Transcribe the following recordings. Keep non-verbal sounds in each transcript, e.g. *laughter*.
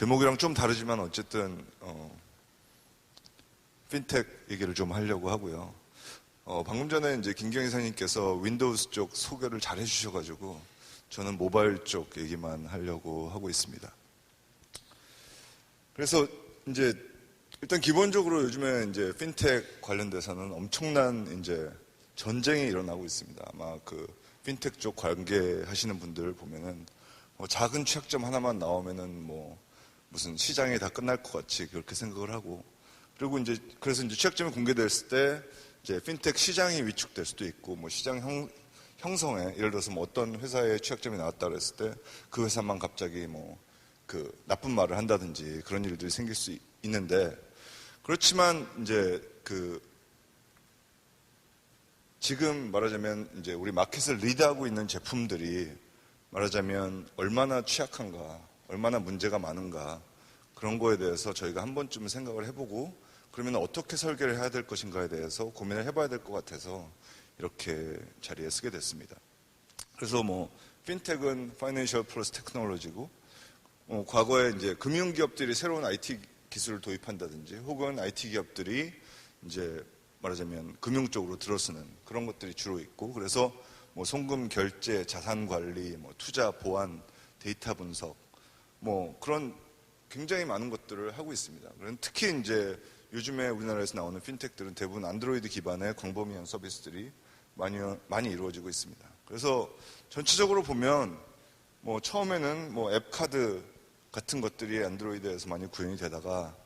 뭐 제목이랑 좀 다르지만 어쨌든 어, 핀텍 얘기를 좀 하려고 하고요. 어, 방금 전에 이제 김경희 사님께서 윈도우스 쪽 소개를 잘 해주셔가지고 저는 모바일 쪽 얘기만 하려고 하고 있습니다. 그래서 이제 일단 기본적으로 요즘에 이제 핀텍 관련돼서는 엄청난 이제 전쟁이 일어나고 있습니다. 아마 그 핀텍 쪽 관계하시는 분들 보면은 뭐 작은 취약점 하나만 나오면은 뭐 무슨 시장이 다 끝날 것 같이 그렇게 생각을 하고 그리고 이제 그래서 이제 취약점이 공개됐을 때 이제 핀텍 시장이 위축될 수도 있고 뭐 시장 형, 형성에 예를 들어서 뭐 어떤 회사에 취약점이 나왔다 그랬을 때 그 회사만 갑자기 뭐 그 나쁜 말을 한다든지 그런 일들이 생길 수 있는데 그렇지만 이제 그 지금 말하자면 이제 우리 마켓을 리드하고 있는 제품들이 말하자면 얼마나 취약한가, 얼마나 문제가 많은가 그런 거에 대해서 저희가 한 번쯤은 생각을 해보고 그러면 어떻게 설계를 해야 될 것인가에 대해서 고민을 해봐야 될 것 같아서 이렇게 자리에 쓰게 됐습니다. 그래서 뭐 핀텍은 파이낸셜 플러스 테크놀로지고 어, 과거에 이제 금융기업들이 새로운 IT 기술을 도입한다든지 혹은 IT 기업들이 이제 말하자면 금융 쪽으로 들어서는 그런 것들이 주로 있고 그래서 뭐 송금 결제, 자산 관리, 뭐 투자 보안, 데이터 분석 뭐 그런 굉장히 많은 것들을 하고 있습니다. 특히 이제 요즘에 우리나라에서 나오는 핀텍들은 대부분 안드로이드 기반의 광범위한 서비스들이 많이 많이 이루어지고 있습니다. 그래서 전체적으로 보면 뭐 처음에는 뭐 앱카드 같은 것들이 안드로이드에서 많이 구현이 되다가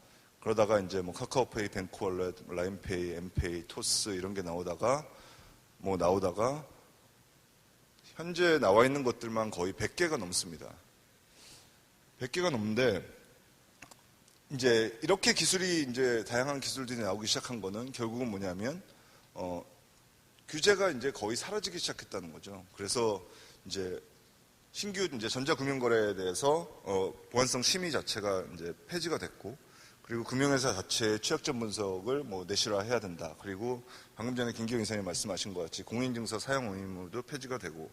그러다가 이제 뭐 카카오페이, 뱅크월렛, 라인페이, 엠페이, 토스 이런 게 나오다가 뭐 나오다가 현재 나와 있는 것들만 거의 100개가 넘습니다. 100개가 넘는데 이제 이렇게 기술이 이제 다양한 기술들이 나오기 시작한 거는 결국은 뭐냐면 어, 규제가 이제 거의 사라지기 시작했다는 거죠. 그래서 이제 신규 이제 전자금융거래에 대해서 어, 보안성 심의 자체가 이제 폐지가 됐고 그리고 금융회사 자체의 취약점 분석을 뭐 내실화해야 된다. 그리고 방금 전에 김기영 이사님 말씀하신 것 같이 공인증서 사용 의무도 폐지가 되고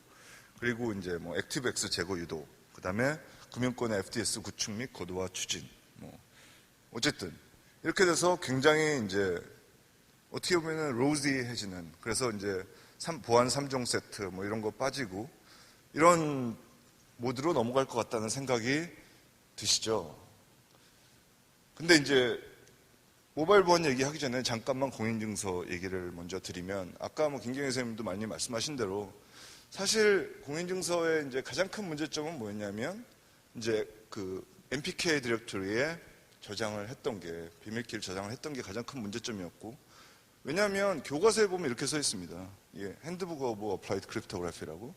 그리고 이제 뭐 액티브엑스 제거 유도 그다음에 금융권의 FTS 구축 및 거도화 추진 뭐 어쨌든 이렇게 돼서 굉장히 이제 어떻게 보면은 로지해지는 그래서 이제 보안 3종 세트 뭐 이런 거 빠지고 이런 모드로 넘어갈 것 같다는 생각이 드시죠? 근데 이제 모바일 보안 얘기하기 전에 잠깐만 공인증서 얘기를 먼저 드리면 아까 뭐 김경희 선생님도 많이 말씀하신 대로 사실 공인증서의 이제 가장 큰 문제점은 뭐였냐면 이제 그 MPK 디렉토리에 저장을 했던 게 비밀키를 저장을 했던 게 가장 큰 문제점이었고 왜냐하면 교과서에 보면 이렇게 써 있습니다. 예, 핸드북 오브 어플라이드 크립토그래피라고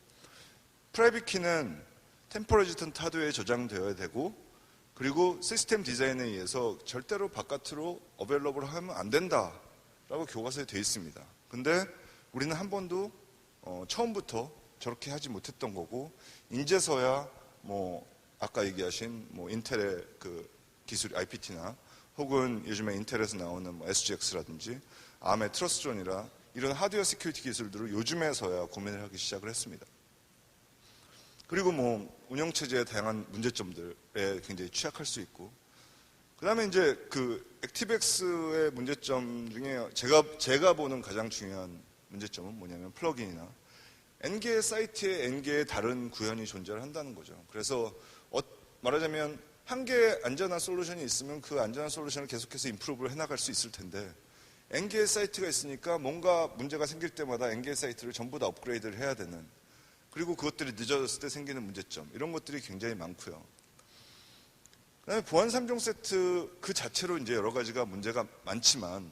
프라이빗 키는 템퍼러지턴트 하드웨어에 저장되어야 되고 그리고 시스템 디자인에 의해서 절대로 바깥으로 어벨러블 하면 안 된다라고 교과서에 되어 있습니다. 근데 우리는 한 번도 어, 처음부터 저렇게 하지 못했던 거고 인제서야 뭐 아까 얘기하신 뭐 인텔의 그 기술 IPT나 혹은 요즘에 인텔에서 나오는 뭐 SGX라든지 암의 트러스존이라 이런 하드웨어 시큐리티 기술들을 요즘에서야 고민을 하기 시작을 했습니다. 그리고 뭐 운영체제의 다양한 문제점들에 굉장히 취약할 수 있고 그 다음에 이제 그 액티백스의 문제점 중에 제가, 제가 보는 가장 중요한 문제점은 뭐냐면 플러그인이나 N개의 사이트에 N개의 다른 구현이 존재를 한다는 거죠. 그래서 어, 말하자면 한 개의 안전한 솔루션이 있으면 그 안전한 솔루션을 계속해서 임프루브를 해나갈 수 있을 텐데 N개의 사이트가 있으니까 뭔가 문제가 생길 때마다 N개의 사이트를 전부 다 업그레이드를 해야 되는 그리고 그것들이 늦어졌을 때 생기는 문제점 이런 것들이 굉장히 많고요. 그다음에 보안 3종 세트 그 자체로 이제 여러 가지가 문제가 많지만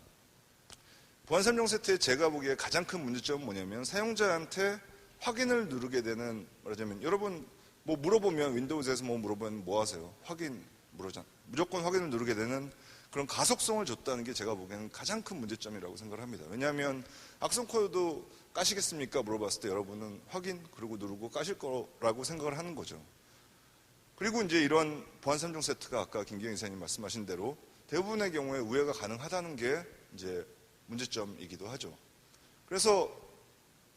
보안 3종 세트의 제가 보기에 가장 큰 문제점은 뭐냐면 사용자한테 확인을 누르게 되는 말하자면 여러분 뭐 물어보면 윈도우즈에서 뭐 물어보면 뭐 하세요? 확인 물어잖아. 무조건 확인을 누르게 되는 그런 가속성을 줬다는 게 제가 보기에는 가장 큰 문제점이라고 생각을 합니다. 왜냐하면 악성 코드도 까시겠습니까? 물어봤을 때 여러분은 확인 그리고 누르고 까실 거라고 생각을 하는 거죠. 그리고 이제 이런 보안 3종 세트가 아까 김기영 이사님 말씀하신 대로 대부분의 경우에 우회가 가능하다는 게 이제 문제점이기도 하죠. 그래서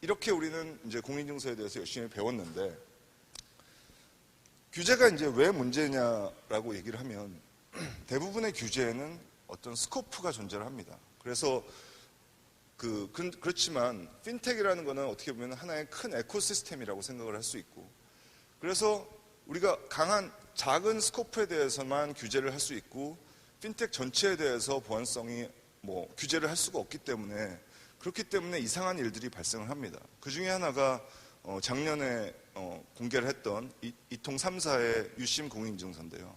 이렇게 우리는 이제 공인증서에 대해서 열심히 배웠는데 규제가 이제 왜 문제냐라고 얘기를 하면 *clears throat* 대부분의 규제에는 어떤 스코프가 존재를 합니다. 그래서 그, 그 그렇지만 핀텍이라는 거는 어떻게 보면 하나의 큰 에코시스템이라고 생각을 할 수 있고 그래서 우리가 강한 작은 스코프에 대해서만 규제를 할 수 있고 핀텍 전체에 대해서 보안성이 뭐 규제를 할 수가 없기 때문에 그렇기 때문에 이상한 일들이 발생을 합니다. 그 중에 하나가 어, 작년에 어, 공개를 했던 이, 이통 3사의 유심 공인증서인데요.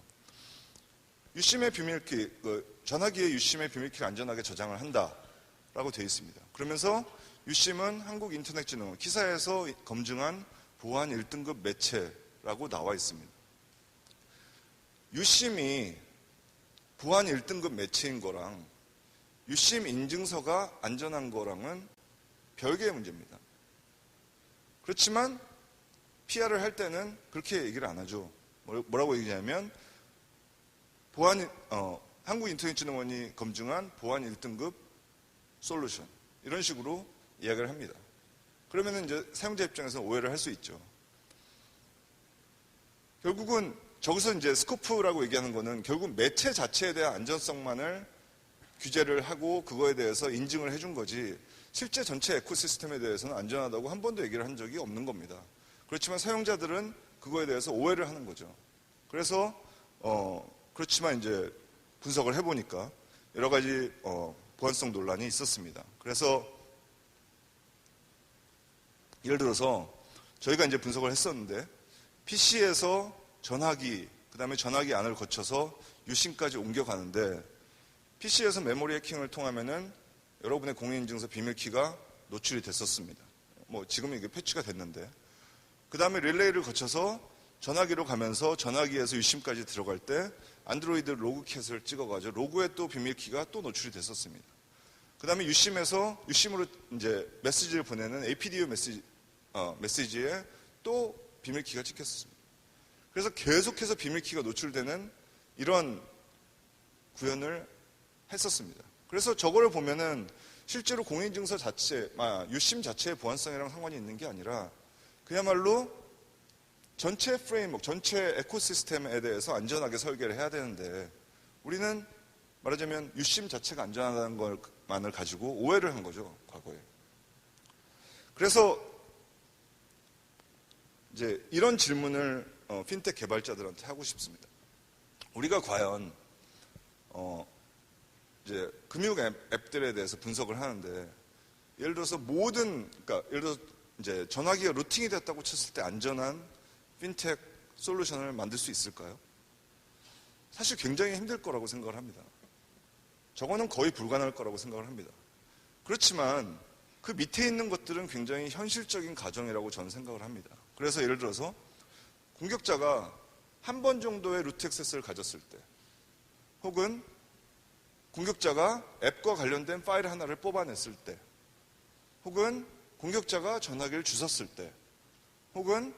유심의 비밀키, 그 전화기의 유심의 비밀키를 안전하게 저장을 한다라고 되어 있습니다. 그러면서 유심은 한국인터넷진흥원 기사에서 검증한 보안 1등급 매체라고 나와 있습니다. 유심이 보안 1등급 매체인 거랑 유심 인증서가 안전한 거랑은 별개의 문제입니다. 그렇지만 PR을 할 때는 그렇게 얘기를 안 하죠. 뭐라고 얘기하냐면 보안 어, 한국인터넷진흥원이 검증한 보안 1등급 솔루션 이런 식으로 이야기를 합니다. 그러면 이제 사용자 입장에서 오해를 할 수 있죠. 결국은 저기서 이제 스코프라고 얘기하는 거는 결국 매체 자체에 대한 안전성만을 규제를 하고 그거에 대해서 인증을 해준 거지 실제 전체 에코시스템에 대해서는 안전하다고 한 번도 얘기를 한 적이 없는 겁니다. 그렇지만 사용자들은 그거에 대해서 오해를 하는 거죠. 그래서 어 그렇지만 이제 분석을 해보니까 여러 가지 어 보안성 논란이 있었습니다. 그래서 예를 들어서 저희가 이제 분석을 했었는데 PC에서 전화기, 그 다음에 전화기 안을 거쳐서 유심까지 옮겨가는데 PC에서 메모리 해킹을 통하면은 여러분의 공인인증서 비밀키가 노출이 됐었습니다. 뭐 지금은 이게 패치가 됐는데 그 다음에 릴레이를 거쳐서 전화기로 가면서 전화기에서 유심까지 들어갈 때 안드로이드 로그캣을 찍어가지고 로그에 또 비밀키가 또 노출이 됐었습니다. 그 다음에 유심에서 유심으로 이제 메시지를 보내는 APDO 메시지, 어, 메시지에 또 비밀키가 찍혔습니다. 그래서 계속해서 비밀키가 노출되는 이런 구현을 했었습니다. 그래서 저거를 보면은 실제로 공인증서 자체, 아, 유심 자체의 보안성이랑 상관이 있는 게 아니라 그야말로 전체 프레임워크, 전체 에코시스템에 대해서 안전하게 설계를 해야 되는데 우리는 말하자면 유심 자체가 안전하다는 것만을 가지고 오해를 한 거죠, 과거에. 그래서 이제 이런 질문을 어, 핀텍 개발자들한테 하고 싶습니다. 우리가 과연 어, 이제 금융 앱, 들에 대해서 분석을 하는데 예를 들어서 모든 그러니까 예를 들어서 이제 전화기가 루팅이 됐다고 쳤을 때 안전한 핀텍 솔루션을 만들 수 있을까요? 사실 굉장히 힘들 거라고 생각을 합니다. 저거는 거의 불가능할 거라고 생각을 합니다. 그렇지만 그 밑에 있는 것들은 굉장히 현실적인 가정이라고 저는 생각을 합니다. 그래서 예를 들어서 공격자가 한 번 정도의 루트 액세스를 가졌을 때 혹은 공격자가 앱과 관련된 파일 하나를 뽑아냈을 때 혹은 공격자가 전화기를 주웠을 때 혹은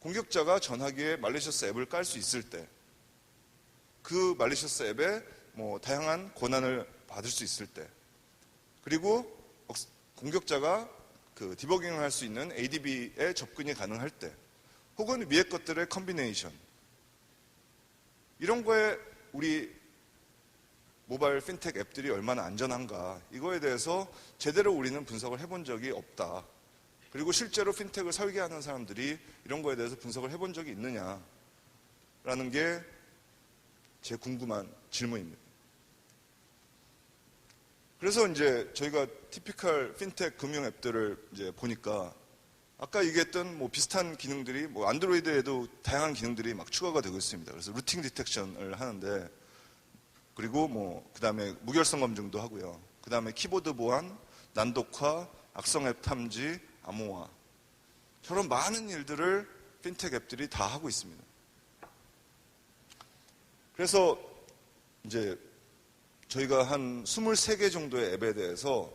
공격자가 전화기에 말리셔스 앱을 깔 수 있을 때 그 말리셔스 앱에 뭐 다양한 권한을 받을 수 있을 때 그리고 공격자가 그 디버깅을 할 수 있는 ADB에 접근이 가능할 때 혹은 위의 것들의 컨비네이션 이런 거에 우리 모바일 핀텍 앱들이 얼마나 안전한가 이거에 대해서 제대로 우리는 분석을 해본 적이 없다. 그리고 실제로 핀텍을 설계하는 사람들이 이런 거에 대해서 분석을 해본 적이 있느냐라는 게 제 궁금한 질문입니다. 그래서 이제 저희가 티피컬 핀텍 금융 앱들을 이제 보니까 아까 얘기했던 뭐 비슷한 기능들이 뭐 안드로이드에도 다양한 기능들이 막 추가가 되고 있습니다. 그래서 루팅 디텍션을 하는데 그리고 뭐 그다음에 무결성 검증도 하고요. 그다음에 키보드 보안, 난독화, 악성 앱 탐지, 암호화 저런 많은 일들을 핀텍 앱들이 다 하고 있습니다. 그래서 이제 저희가 한 23개 정도의 앱에 대해서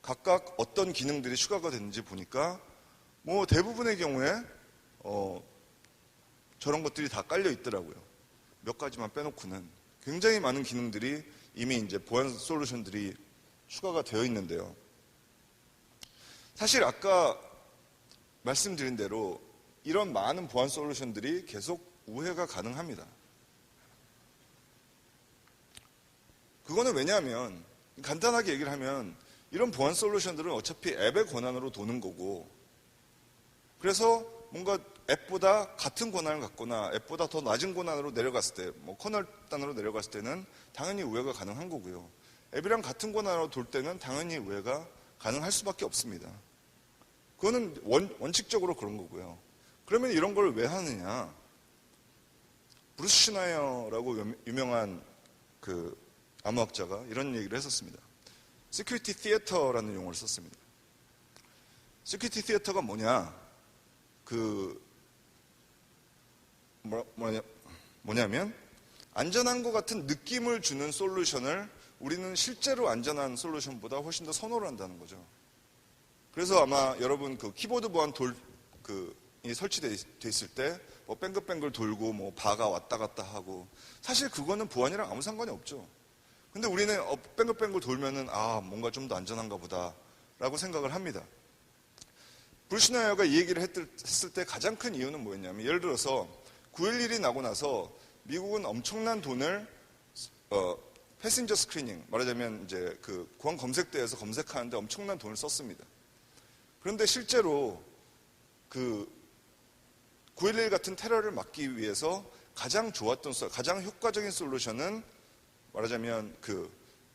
각각 어떤 기능들이 추가가 됐는지 보니까 뭐 대부분의 경우에 어 저런 것들이 다 깔려 있더라고요. 몇 가지만 빼놓고는 굉장히 많은 기능들이 이미 이제 보안 솔루션들이 추가가 되어 있는데요. 사실 아까 말씀드린 대로 이런 많은 보안 솔루션들이 계속 우회가 가능합니다. 그거는 왜냐하면 간단하게 얘기를 하면 이런 보안 솔루션들은 어차피 앱의 권한으로 도는 거고 그래서 뭔가 앱보다 같은 권한을 갖거나 앱보다 더 낮은 권한으로 내려갔을 때, 뭐 커널 단으로 내려갔을 때는 당연히 우회가 가능한 거고요. 앱이랑 같은 권한으로 돌 때는 당연히 우회가 가능할 수밖에 없습니다. 그거는 원, 원칙적으로 그런 거고요. 그러면 이런 걸 왜 하느냐? 브루스 슈나이어라고 유명한 그 암호학자가 이런 얘기를 했었습니다. 시큐리티 티에터라는 용어를 썼습니다. 시큐리티 티에터가 뭐냐? 그 뭐, 뭐냐, 뭐냐면 안전한 것 같은 느낌을 주는 솔루션을 우리는 실제로 안전한 솔루션보다 훨씬 더 선호를 한다는 거죠. 그래서 아마 여러분 그 키보드 보안 돌, 그, 이 설치되어 있을 때, 뭐 뱅글뱅글 돌고, 뭐 바가 왔다 갔다 하고, 사실 그거는 보안이랑 아무 상관이 없죠. 근데 우리는 어, 뱅글뱅글 돌면은, 아, 뭔가 좀 더 안전한가 보다, 라고 생각을 합니다. 불시나이어가 이 얘기를 했을 때 가장 큰 이유는 뭐였냐면, 예를 들어서 9.11이 나고 나서 미국은 엄청난 돈을, 어, 패신저 스크리닝, 말하자면 이제 그 공항 검색대에서 검색하는데 엄청난 돈을 썼습니다. 그런데 실제로 그 9.11 같은 테러를 막기 위해서 가장 좋았던, 가장 효과적인 솔루션은 말하자면 그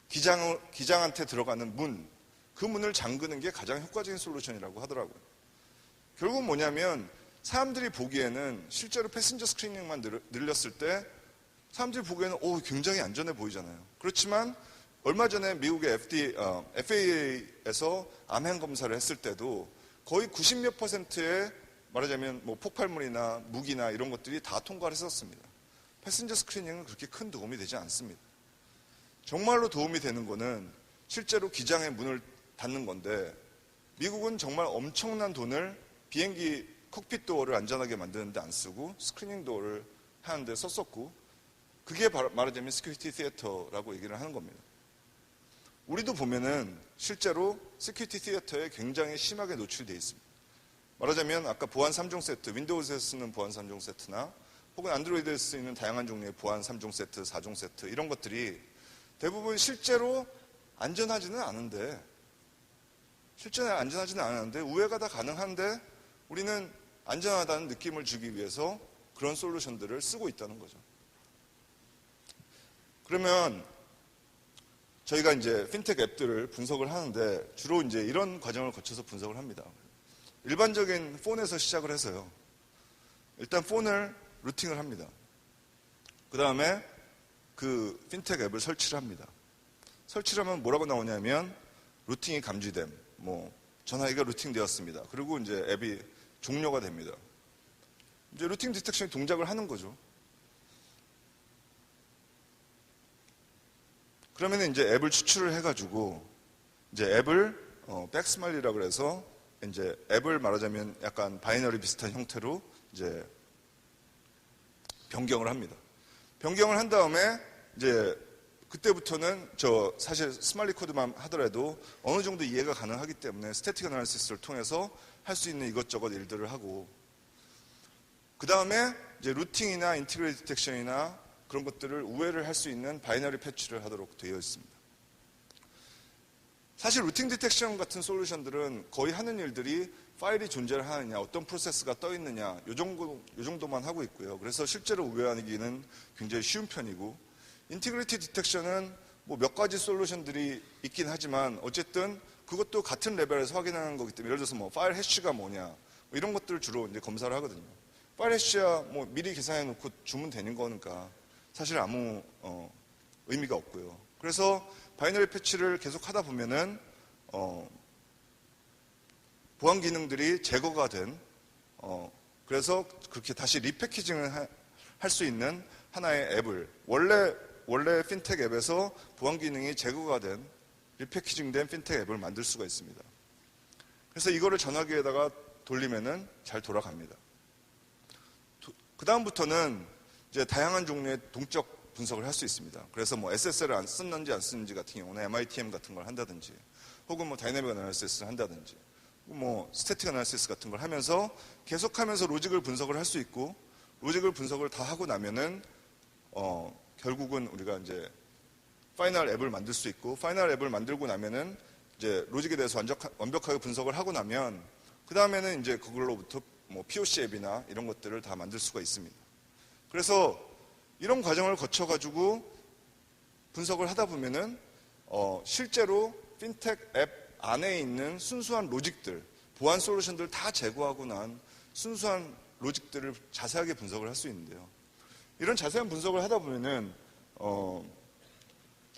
기장, 기장한테 들어가는 문, 그 문을 잠그는 게 가장 효과적인 솔루션이라고 하더라고요. 결국 뭐냐면 사람들이 보기에는 실제로 패신저 스크리닝만 늘렸을 때 사람들이 보기에는 오, 굉장히 안전해 보이잖아요. 그렇지만 얼마 전에 미국의 FD, 어, FAA에서 암행 검사를 했을 때도 거의 90몇 퍼센트의 말하자면 뭐 폭발물이나 무기나 이런 것들이 다 통과를 했었습니다. 패신저 스크리닝은 그렇게 큰 도움이 되지 않습니다. 정말로 도움이 되는 거는 실제로 기장의 문을 닫는 건데 미국은 정말 엄청난 돈을 비행기 콕핏 도어를 안전하게 만드는데 안 쓰고 스크리닝 도어를 하는데 썼었고 그게 말하자면 스큐리티 티에터라고 얘기를 하는 겁니다. 우리도 보면은 실제로 스큐리티 티에터에 굉장히 심하게 노출되어 있습니다. 말하자면 아까 보안 3종 세트, 윈도우즈에서 쓰는 보안 3종 세트나 혹은 안드로이드에서 쓰이는 다양한 종류의 보안 3종 세트, 4종 세트 이런 것들이 대부분 실제로 안전하지는 않은데 실제로 안전하지는 않은데 우회가 다 가능한데 우리는 안전하다는 느낌을 주기 위해서 그런 솔루션들을 쓰고 있다는 거죠. 그러면 저희가 이제 핀텍 앱들을 분석을 하는데 주로 이제 이런 과정을 거쳐서 분석을 합니다. 일반적인 폰에서 시작을 해서요. 일단 폰을 루팅을 합니다. 그 다음에 그 핀텍 앱을 설치를 합니다. 설치를 하면 뭐라고 나오냐면 루팅이 감지됨, 뭐 전화기가 루팅되었습니다. 그리고 이제 앱이 종료가 됩니다. 이제 루팅 디텍션이 동작을 하는 거죠. 그러면 이제 앱을 추출을 해가지고 이제 앱을 어, 백스마일이라고 해서 이제 앱을 말하자면 약간 바이너리 비슷한 형태로 이제 변경을 합니다. 변경을 한 다음에 이제 그때부터는 저 사실 스말리 코드만 하더라도 어느 정도 이해가 가능하기 때문에 스태틱 어널리시스를 통해서 할 수 있는 이것저것 일들을 하고 그 다음에 이제 루팅이나 인티그레이트 디텍션이나 그런 것들을 우회를 할 수 있는 바이너리 패치를 하도록 되어 있습니다. 사실 루팅 디텍션 같은 솔루션들은 거의 하는 일들이 파일이 존재를 하느냐, 어떤 프로세스가 떠 있느냐, 요 정도, 요 정도만 하고 있고요. 그래서 실제로 우회하기는 굉장히 쉬운 편이고, 인티그리티 디텍션은 뭐 몇 가지 솔루션들이 있긴 하지만, 어쨌든 그것도 같은 레벨에서 확인하는 거기 때문에, 예를 들어서 뭐 파일 해시가 뭐냐, 뭐 이런 것들을 주로 이제 검사를 하거든요. 파일 해시야 뭐 미리 계산해 놓고 주면 되는 거니까. 사실 아무 어, 의미가 없고요. 그래서 바이너리 패치를 계속 하다 보면은 어, 보안 기능들이 제거가 된 어, 그래서 그렇게 다시 리패키징을 할 수 있는 하나의 앱을 원래 원래 핀텍 앱에서 보안 기능이 제거가 된 리패키징된 핀텍 앱을 만들 수가 있습니다. 그래서 이거를 전화기에다가 돌리면은 잘 돌아갑니다. 그 다음부터는 이제 다양한 종류의 동적 분석을 할 수 있습니다. 그래서 뭐 SSL을 안 썼는지 안 쓰는지 같은 경우는 MITM 같은 걸 한다든지 혹은 뭐 다이내믹 어널리시스를 한다든지 뭐 스태틱 어나리시스 같은 걸 하면서 계속하면서 로직을 분석을 할 수 있고 로직을 분석을 다 하고 나면은 어, 결국은 우리가 이제 파이널 앱을 만들 수 있고 파이널 앱을 만들고 나면은 이제 로직에 대해서 완벽하, 완벽 하게 분석을 하고 나면 그 다음에는 이제 그걸로부터 뭐 POC 앱이나 이런 것들을 다 만들 수가 있습니다. 그래서 이런 과정을 거쳐가지고 분석을 하다 보면은 어, 실제로 핀텍 앱 안에 있는 순수한 로직들, 보안 솔루션들 다 제거하고 난 순수한 로직들을 자세하게 분석을 할 수 있는데요. 이런 자세한 분석을 하다 보면은 어,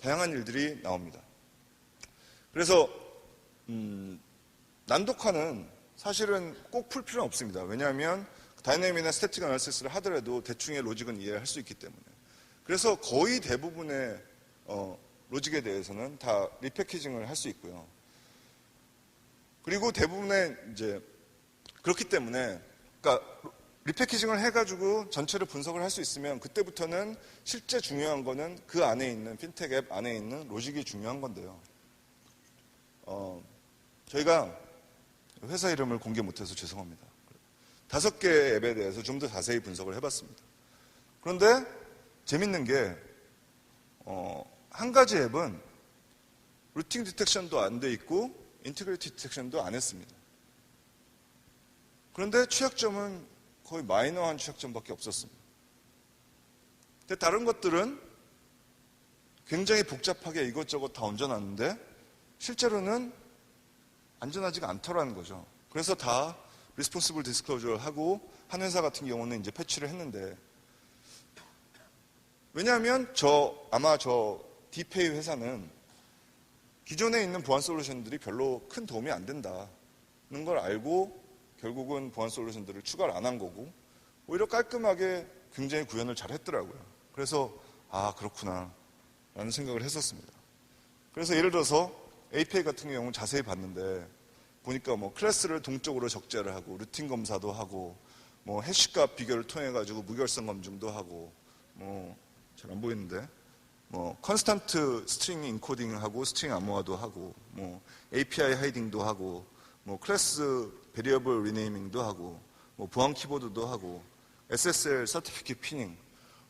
다양한 일들이 나옵니다. 그래서 음, 난독화는 사실은 꼭 풀 필요는 없습니다. 왜냐하면 다이내믹이나 스태틱 어나리시스를 하더라도 대충의 로직은 이해할 수 있기 때문에. 그래서 거의 대부분의 어, 로직에 대해서는 다 리패키징을 할 수 있고요. 그리고 대부분의 이제 그렇기 때문에 그러니까 리패키징을 해가지고 전체를 분석을 할 수 있으면 그때부터는 실제 중요한 거는 그 안에 있는 핀텍 앱 안에 있는 로직이 중요한 건데요. 어, 저희가 회사 이름을 공개 못해서 죄송합니다. 다섯 개 앱에 대해서 좀 더 자세히 분석을 해봤습니다. 그런데 재밌는 게, 어, 한 가지 앱은 루팅 디텍션도 안 돼 있고 인티그리티 디텍션도 안 했습니다. 그런데 취약점은 거의 마이너한 취약점밖에 없었습니다. 근데 다른 것들은 굉장히 복잡하게 이것저것 다 얹어놨는데 실제로는 안전하지가 않더라는 거죠. 그래서 다 리스폰시블 디스클로저를 하고 한 회사 같은 경우는 이제 패치를 했는데 왜냐하면 저 아마 저 디페이 회사는 기존에 있는 보안 솔루션들이 별로 큰 도움이 안 된다는 걸 알고 결국은 보안 솔루션들을 추가를 안 한 거고 오히려 깔끔하게 굉장히 구현을 잘 했더라고요. 그래서 아 그렇구나 라는 생각을 했었습니다. 그래서 예를 들어서 API 같은 경우는 자세히 봤는데 보니까 뭐 클래스를 동적으로 적재를 하고 루틴 검사도 하고 뭐 해시값 비교를 통해 가지고 무결성 검증도 하고 뭐 잘 안 보이는데 뭐 컨스탄트 스트링 인코딩하고 스트링 암호화도 하고 뭐 API 하이딩도 하고 뭐 클래스 베리어블 리네이밍도 하고 뭐 보안 키보드도 하고 SSL 서티피킷 피닝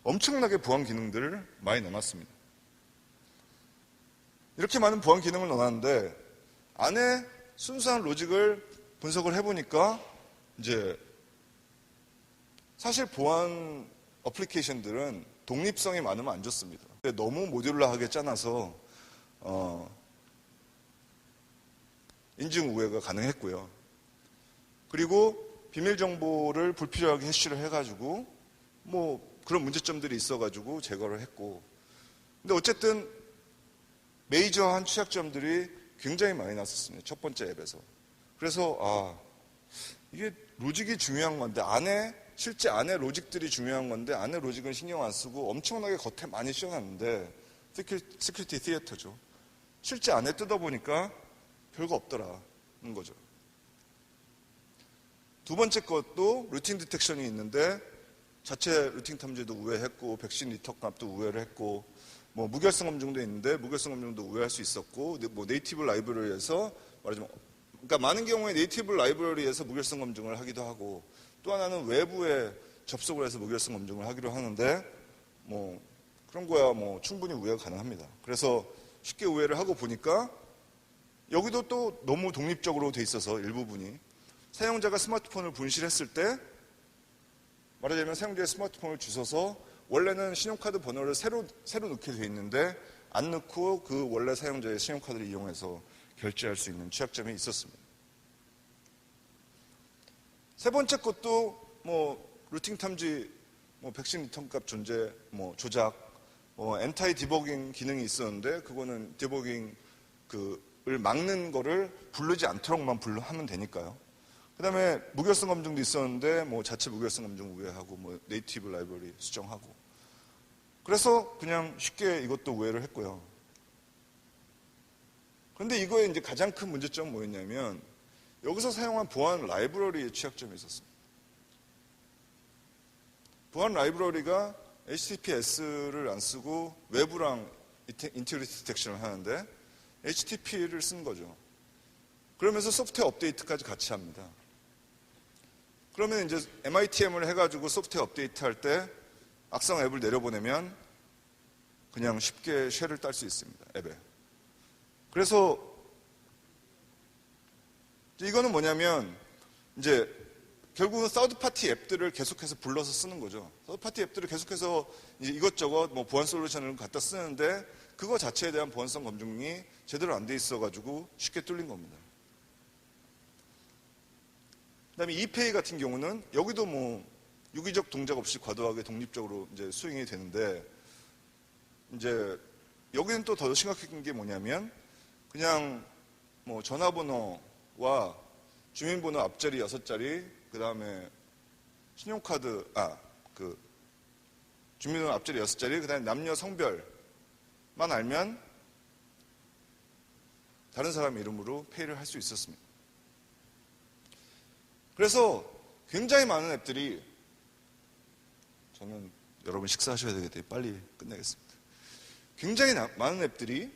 엄청나게 보안 기능들을 많이 넣어놨습니다. 이렇게 많은 보안 기능을 넣어놨는데 안에 순수한 로직을 분석을 해보니까 이제 사실 보안 어플리케이션들은 독립성이 많으면 안 좋습니다. 너무 모듈러하게 짜놔서 어, 인증 우회가 가능했고요. 그리고 비밀 정보를 불필요하게 해시를 해가지고 뭐 그런 문제점들이 있어가지고 제거를 했고 근데 어쨌든 메이저한 취약점들이 굉장히 많이 났었습니다. 첫 번째 앱에서. 그래서 아 이게 로직이 중요한 건데 안에 실제 안에 로직들이 중요한 건데 안에 로직은 신경 안 쓰고 엄청나게 겉에 많이 씌워놨는데 시큐리티 티에터죠. 실제 안에 뜯어보니까 별거 없더라는 거죠. 두 번째 것도 루틴 디텍션이 있는데 자체 루틴 탐지도 우회했고 백신 리턴 값도 우회를 했고 뭐 무결성 검증도 있는데 무결성 검증도 우회할 수 있었고 뭐 네이티브 라이브러리에서 말하자면 그러니까 많은 경우에 네이티브 라이브러리에서 무결성 검증을 하기도 하고 또 하나는 외부에 접속을 해서 무결성 검증을 하기로 하는데 뭐 그런 거야 뭐 충분히 우회가 가능합니다. 그래서 쉽게 우회를 하고 보니까 여기도 또 너무 독립적으로 돼 있어서 일부분이 사용자가 스마트폰을 분실했을 때 말하자면 사용자의 스마트폰을 주워서 원래는 신용카드 번호를 새로 새로 넣게 돼 있는데 안 넣고 그 원래 사용자의 신용카드를 이용해서 결제할 수 있는 취약점이 있었습니다. 세 번째 것도 뭐 루팅 탐지, 뭐 백신 리턴 값 존재, 뭐 조작, 뭐 엔타이 디버깅 기능이 있었는데 그거는 디버깅 그를 막는 거를 부르지 않도록만 불러 하면 되니까요. 그 다음에 무결성 검증도 있었는데 뭐 자체 무결성 검증 우회하고 뭐 네이티브 라이브러리 수정하고 그래서 그냥 쉽게 이것도 우회를 했고요. 그런데 이거에 이제 가장 큰 문제점은 뭐였냐면 여기서 사용한 보안 라이브러리의 취약점이 있었습니다. 보안 라이브러리가 HTTPS를 안 쓰고 외부랑 인티그리티 디텍션을 하는데 HTTP를 쓴 거죠. 그러면서 소프트웨어 업데이트까지 같이 합니다. 그러면 이제 MITM을 해가지고 소프트웨어 업데이트 할 때 악성 앱을 내려보내면 그냥 쉽게 쉘을 딸 수 있습니다. 앱에. 그래서 이거는 뭐냐면 이제 결국은 사우드 파티 앱들을 계속해서 불러서 쓰는 거죠. 사우드 파티 앱들을 계속해서 이것저것 뭐 보안 솔루션을 갖다 쓰는데 그거 자체에 대한 보안성 검증이 제대로 안 돼 있어가지고 쉽게 뚫린 겁니다. 그다음에 이페이 같은 경우는 여기도 뭐 유기적 동작 없이 과도하게 독립적으로 이제 수행이 되는데 이제 여기는 또 더 심각한 게 뭐냐면 그냥 뭐 전화번호와 주민번호 앞자리 여섯 자리 그 다음에 신용카드 아 그 주민번호 앞자리 여섯 자리 그 다음에 남녀 성별만 알면 다른 사람 이름으로 페이를 할 수 있었습니다. 그래서 굉장히 많은 앱들이 저는 여러분 식사하셔야 되기 때문에 빨리 끝내겠습니다. 굉장히 나- 많은 앱들이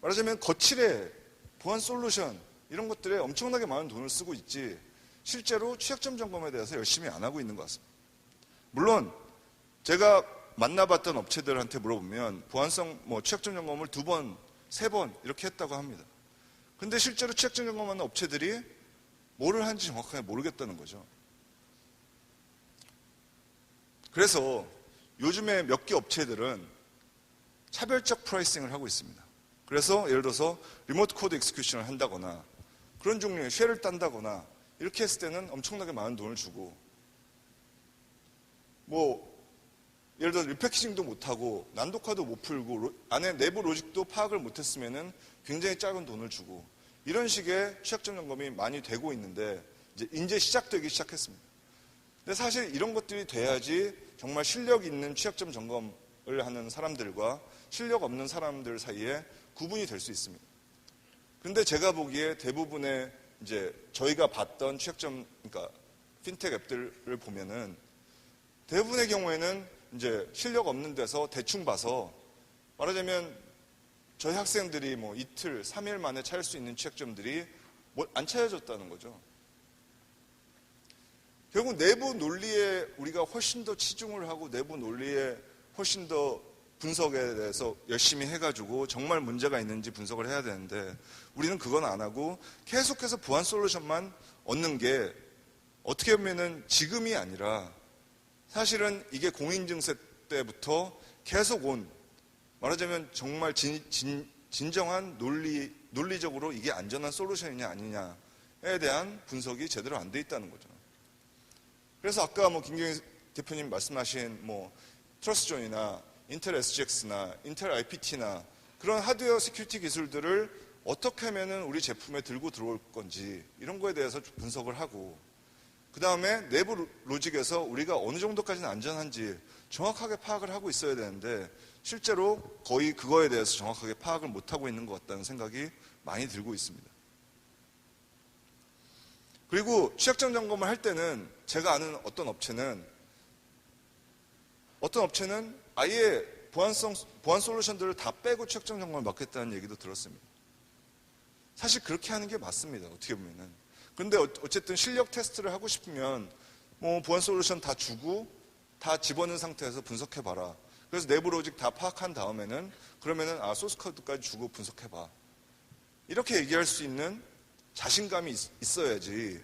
말하자면 거칠의 보안 솔루션 이런 것들에 엄청나게 많은 돈을 쓰고 있지 실제로 취약점 점검에 대해서 열심히 안 하고 있는 것 같습니다. 물론 제가 만나봤던 업체들한테 물어보면 보안성 뭐 취약점 점검을 두 번, 세 번 이렇게 했다고 합니다. 근데 실제로 취약점 점검하는 업체들이 뭐를 하는지 정확하게 모르겠다는 거죠. 그래서 요즘에 몇 개 업체들은 차별적 프라이싱을 하고 있습니다. 그래서 예를 들어서 리모트 코드 익스큐션을 한다거나 그런 종류의 쉐를 딴다거나 이렇게 했을 때는 엄청나게 많은 돈을 주고 뭐 예를 들어 리패키징도 못하고 난독화도 못 풀고 로- 안에 내부 로직도 파악을 못했으면은 굉장히 작은 돈을 주고 이런 식의 취약점 점검이 많이 되고 있는데 이제 이제 시작되기 시작했습니다. 근데 사실 이런 것들이 돼야지 정말 실력 있는 취약점 점검을 하는 사람들과 실력 없는 사람들 사이에 구분이 될 수 있습니다. 근데 제가 보기에 대부분의 이제 저희가 봤던 취약점, 그러니까 핀텍 앱들을 보면은 대부분의 경우에는 이제 실력 없는 데서 대충 봐서 말하자면 저희 학생들이 뭐 이틀, 3일 만에 찾을 수 있는 취약점들이 뭐안 찾아졌다는 거죠. 결국 내부 논리에 우리가 훨씬 더 치중을 하고 내부 논리에 훨씬 더 분석에 대해서 열심히 해가지고 정말 문제가 있는지 분석을 해야 되는데 우리는 그건 안 하고 계속해서 보안 솔루션만 얻는 게 어떻게 보면은 지금이 아니라 사실은 이게 공인증세 때부터 계속 온 말하자면 정말 진, 정한 논리, 논리적으로 이게 안전한 솔루션이냐 아니냐에 대한 분석이 제대로 안 돼 있다는 거죠. 그래서 아까 뭐 김경희 대표님 말씀하신 뭐 트러스존이나 인텔 SGX나 인텔 IPT나 그런 하드웨어 시큐리티 기술들을 어떻게 하면은 우리 제품에 들고 들어올 건지 이런 거에 대해서 분석을 하고 그 다음에 내부 로- 로직에서 우리가 어느 정도까지는 안전한지 정확하게 파악을 하고 있어야 되는데 실제로 거의 그거에 대해서 정확하게 파악을 못하고 있는 것 같다는 생각이 많이 들고 있습니다. 그리고 취약점 점검을 할 때는 제가 아는 어떤 업체는 어떤 업체는 아예 보안성 보안 솔루션들을 다 빼고 취약점 점검을 맡겠다는 얘기도 들었습니다. 사실 그렇게 하는 게 맞습니다. 어떻게 보면은. 근데 어- 어쨌든 실력 테스트를 하고 싶으면 뭐 보안 솔루션 다 주고 다 집어넣은 상태에서 분석해 봐라. 그래서 내부 로직 다 파악한 다음에는 그러면은 아 소스 코드까지 주고 분석해 봐. 이렇게 얘기할 수 있는 자신감이 있- 있어야지.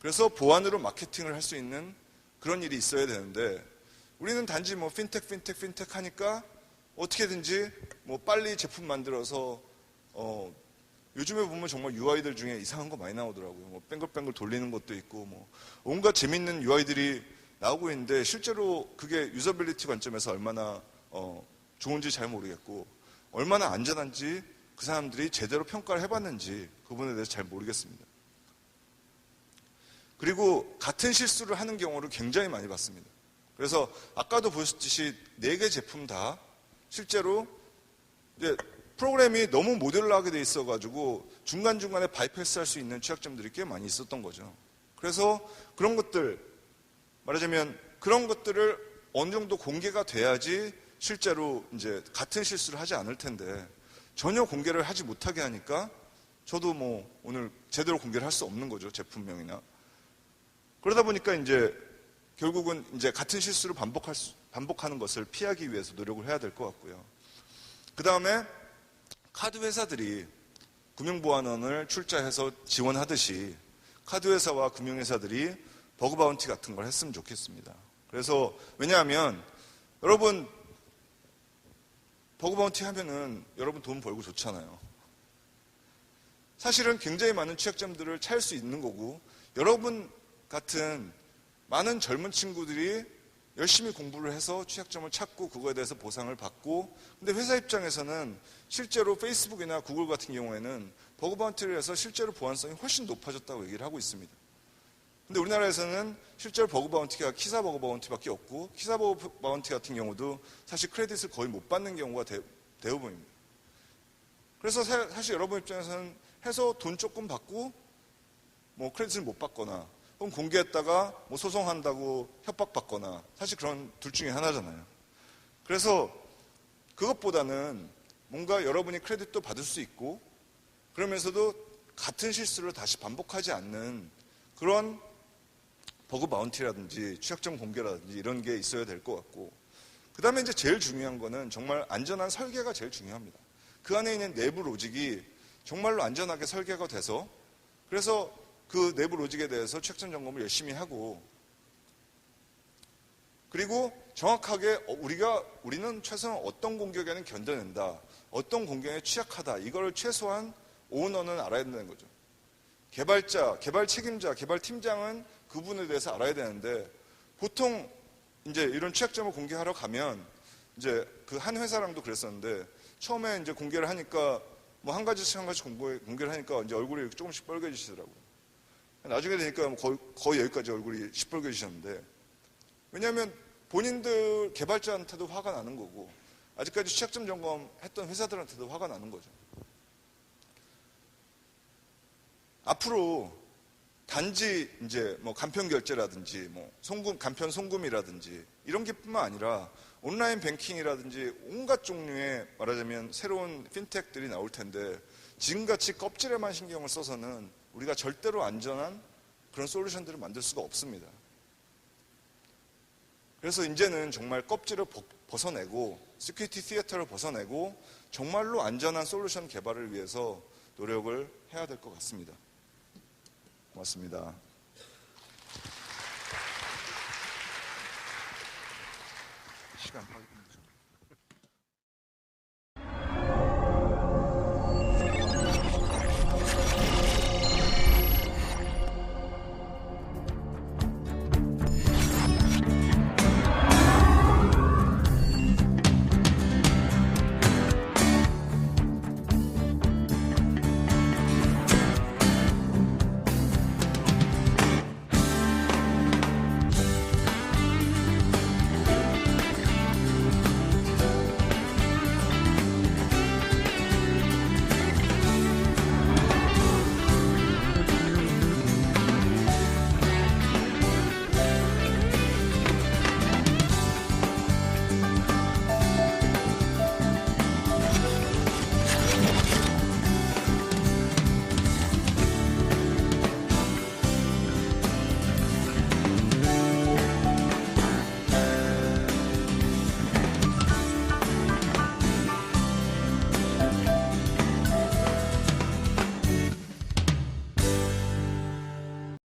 그래서 보안으로 마케팅을 할 수 있는 그런 일이 있어야 되는데 우리는 단지 뭐 핀텍 핀텍 핀텍 하니까 어떻게든지 뭐 빨리 제품 만들어서 어 요즘에 보면 정말 UI들 중에 이상한 거 많이 나오더라고요. 뭐 뱅글뱅글 돌리는 것도 있고 뭐 온갖 재밌는 UI들이 나오고 있는데 실제로 그게 유저빌리티 관점에서 얼마나 어 좋은지 잘 모르겠고 얼마나 안전한지 그 사람들이 제대로 평가를 해봤는지 그 부분에 대해서 잘 모르겠습니다. 그리고 같은 실수를 하는 경우를 굉장히 많이 봤습니다. 그래서 아까도 보셨듯이 네 개 제품 다 실제로 이제 프로그램이 너무 모듈러하게 돼 있어가지고 중간중간에 바이패스 할 수 있는 취약점들이 꽤 많이 있었던 거죠. 그래서 그런 것들, 말하자면 그런 것들을 어느 정도 공개가 돼야지 실제로 이제 같은 실수를 하지 않을 텐데 전혀 공개를 하지 못하게 하니까 저도 뭐 오늘 제대로 공개를 할 수 없는 거죠. 제품명이나. 그러다 보니까 이제 결국은 이제 같은 실수를 반복할 수, 반복하는 것을 피하기 위해서 노력을 해야 될 것 같고요. 그 다음에 카드 회사들이 금융보안원을 출자해서 지원하듯이 카드 회사와 금융회사들이 버그 바운티 같은 걸 했으면 좋겠습니다. 그래서 왜냐하면 여러분 버그 바운티 하면은 여러분 돈 벌고 좋잖아요. 사실은 굉장히 많은 취약점들을 찾을 수 있는 거고 여러분 같은 많은 젊은 친구들이 열심히 공부를 해서 취약점을 찾고 그거에 대해서 보상을 받고 근데 회사 입장에서는 실제로 페이스북이나 구글 같은 경우에는 버그 바운티를 해서 실제로 보안성이 훨씬 높아졌다고 얘기를 하고 있습니다. 근데 우리나라에서는 실제로 버그 바운티가 키사 버그 바운티밖에 없고 키사 버그 바운티 같은 경우도 사실 크레딧을 거의 못 받는 경우가 대, 대부분입니다. 그래서 사, 사실 여러분 입장에서는 해서 돈 조금 받고 뭐 크레딧을 못 받거나 그럼 공개했다가 뭐 소송한다고 협박받거나 사실 그런 둘 중에 하나잖아요. 그래서 그것보다는 뭔가 여러분이 크레딧도 받을 수 있고 그러면서도 같은 실수를 다시 반복하지 않는 그런 버그 바운티라든지 취약점 공개라든지 이런 게 있어야 될 것 같고 그 다음에 이제 제일 중요한 거는 정말 안전한 설계가 제일 중요합니다. 그 안에 있는 내부 로직이 정말로 안전하게 설계가 돼서 그래서 그 내부 로직에 대해서 취약점 점검을 열심히 하고 그리고 정확하게 어, 우리가 우리는 최소한 어떤 공격에는 견뎌낸다. 어떤 공격에 취약하다. 이걸 최소한 오너는 알아야 된다는 거죠. 개발자, 개발 책임자, 개발 팀장은 그 부분에 대해서 알아야 되는데 보통 이제 이런 취약점을 공개하러 가면 이제 그 한 회사랑도 그랬었는데 처음에 이제 공개를 하니까 뭐 한 가지씩 한 가지씩 공개, 공개를 하니까 이제 얼굴이 조금씩 빨개지시더라고요. 나중에 되니까 뭐 거의, 거의 여기까지 얼굴이 시뻘개지셨는데 왜냐하면 본인들 개발자한테도 화가 나는 거고 아직까지 취약점 점검했던 회사들한테도 화가 나는 거죠. 앞으로 단지 이제 뭐 간편 결제라든지 뭐 송금 간편 송금이라든지 이런 게뿐만 아니라 온라인 뱅킹이라든지 온갖 종류의 말하자면 새로운 핀텍들이 나올 텐데 지금같이 껍질에만 신경을 써서는 우리가 절대로 안전한 그런 솔루션들을 만들 수가 없습니다. 그래서 이제는 정말 껍질을 벗어내고 시큐리티 시어터를 벗어내고 정말로 안전한 솔루션 개발을 위해서 노력을 해야 될 것 같습니다. 고맙습니다. 시간.